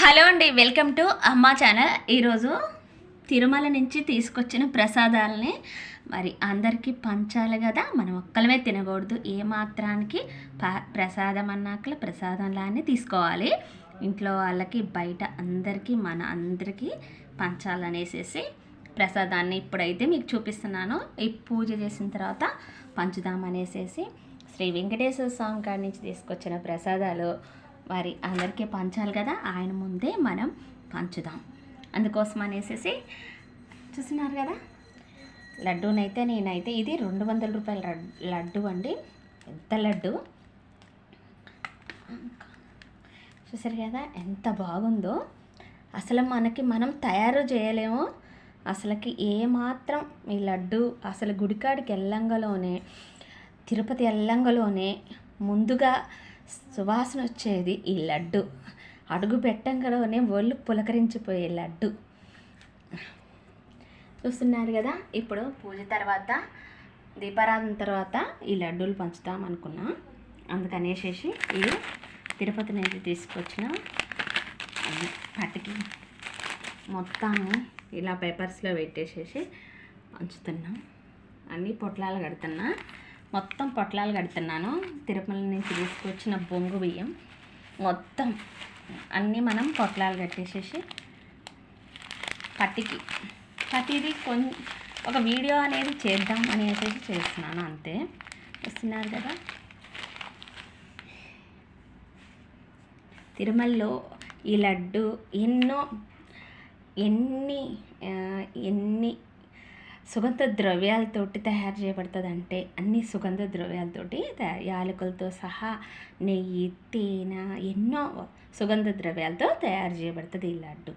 Hello అండి welcome to అమ్మా channel. ఈరోజు తిరుమల నుంచి తీసుకొచ్చిన ప్రసాదాలని మరి అందరికీ పంచాలి కదా మనం ఒక్కలమే తినకూడదు. ఏ మాత్రానికి ప ప్రసాదం అన్నాక ప్రసాదంలానే తీసుకోవాలి. ఇంట్లో వాళ్ళకి బయట అందరికీ మన అందరికీ పంచాలనేసేసి ప్రసాదాన్ని ఇప్పుడైతే మీకు చూపిస్తున్నాను. ఈ పూజ చేసిన తర్వాత పంచుదామనేసేసి శ్రీ వెంకటేశ్వర స్వామి కాడి నుంచి తీసుకొచ్చిన ప్రసాదాలు మరి అందరికీ పంచాలి కదా ఆయన ముందే మనం పంచుదాం. అందుకోసం అనేసి చూస్తున్నారు కదా? లడ్డూనైతే నేనైతే ఇది రెండు వందల రూపాయల లడ్డు అండి. పెద్ద లడ్డు? చూసారు కదా ఎంత బాగుందో. అసలు మనకి మనం తయారు చేయలేము. అసలుకి ఏమాత్రం ఈ లడ్డు అసలు గుడికాడికి వెళ్ళంగలోనే తిరుపతి వెళ్ళంగలోనే ముందుగా సువాసన వచ్చేది ఈ లడ్డు. అడుగు పెట్టంగానే ఒళ్ళు పులకరించిపోయే లడ్డు. చూస్తున్నారు కదా ఇప్పుడు పూజ తర్వాత దీపారాధన తర్వాత ఈ లడ్డూలు పంచుతాం అనుకున్నా. అందుకనేసేసి ఇది తిరుపతి నుంచి తీసుకొచ్చిన ఈ మొత్తాన్ని ఇలా పేపర్స్లో పెట్టేసేసి పంచుతున్నాం. అన్నీ పొట్లాలు కడుతున్నా. మొత్తం పొట్లాలు కడుతున్నాను. తిరుమల నుంచి తీసుకొచ్చిన బొంగు బియ్యం. మొత్తం అన్నీ మనం పొట్లాలు కట్టేసేసి పట్టికి ప్రతిదీ కొం ఒక వీడియో అనేది చేద్దాం అనేసి చేస్తున్నాను అంతే. వస్తున్నారు కదా? తిరుమలలో ఈ లడ్డు ఎన్నో ఎన్ని ఎన్ని సుగంధ ద్రవ్యాలతోటి తయారు చేయబడుతుంది అంటే అన్ని సుగంధ ద్రవ్యాలతోటి తయా- యాలకులతో సహా నెయ్యి తేనె ఎన్నో సుగంధ ద్రవ్యాలతో తయారు చేయబడుతుంది ఈ లడ్డు.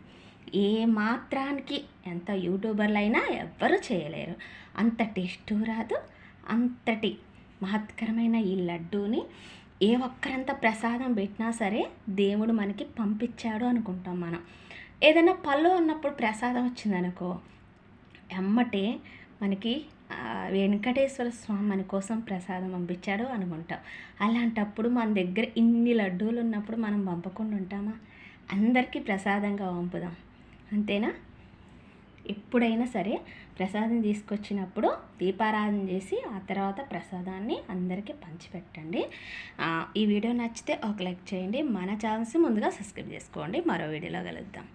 ఏ మాత్రానికి ఎంత యూట్యూబర్లు అయినా ఎవ్వరూ చేయలేరు. అంత టేస్ట్ రాదు. అంతటి మహత్కరమైన ఈ లడ్డూని ఏ ఒక్కరంత ప్రసాదం పెట్టినా సరే దేవుడు మనకి పంపించాడు అనుకుంటాం మనం. ఏదైనా పళ్ళు ఉన్నప్పుడు ప్రసాదం వచ్చిందనుకో ఎమ్మటే మనకి వెంకటేశ్వర స్వామి మన కోసం ప్రసాదం పంపించాడు అనుకుంటాం. అలాంటప్పుడు మన దగ్గర ఇన్ని లడ్డూలు ఉన్నప్పుడు మనం పంపకుండా ఉంటామా? అందరికీ ప్రసాదంగా పంపుదాం. అంతేనా? ఎప్పుడైనా సరే ప్రసాదం తీసుకొచ్చినప్పుడు దీపారాధన చేసి ఆ తర్వాత ప్రసాదాన్ని అందరికీ పంచిపెట్టండి. ఈ వీడియో నచ్చితే ఒక లైక్ చేయండి. మన ఛానల్స్ ముందుగా సబ్స్క్రైబ్ చేసుకోండి. మరో వీడియోలో కలుద్దాం.